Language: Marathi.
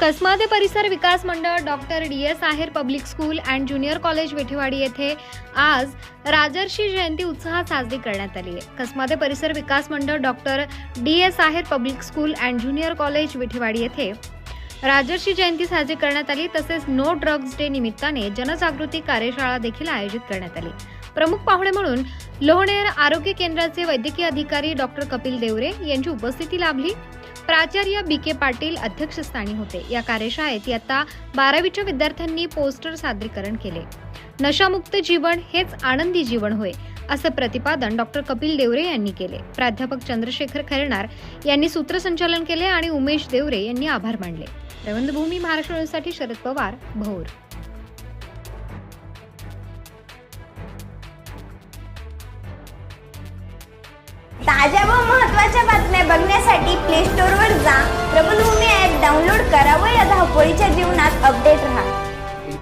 कसमादे परिसर विकास मंडळ doctor D S Aher public school and junior college Vithewadi येथे आज राजर्षी जयंती उत्साहात साजरी करण्यात आली आहे. कसमादे परिसर विकास मंडळ doctor D S Aher public school and junior college Vithewadi येथे राजर्षी जयंती साजरी करण्यात आली तसेच नो ड्रग्ज डे निमित्ताने जनजागृती कार्यशाळा देखील आयोजित करण्यात आली. प्रमुख पाहुणे म्हणून लोहणेर आरोग्य केंद्राचे वैद्यकीय अधिकारी डॉक्टर कपिल देवरे यांची उपस्थिती लाभली. प्राचार्य बी के पाटील अध्यक्षस्थानी होते. या कार्यशाळेत इयत्ता बारावीच्या विद्यार्थ्यांनी पोस्टर सादरीकरण केले. नशामुक्त जीवन हेच आनंदी जीवन होय असं प्रतिपादन डॉक्टर कपिल देवरे यांनी केले. प्राध्यापक चंद्रशेखर खैरनार यांनी सूत्रसंचालन केले आणि उमेश देवरे यांनी आभार मानले. रवंदभूमी महाराष्ट्र शरद पवार भोर. ताज्या व महत्त्वाच्या बातम्या बघण्यासाठी प्ले स्टोअरवर जा. प्रबलभूमी ॲप डाउनलोड करा व या धावपळीच्या जीवनात अपडेट राहा.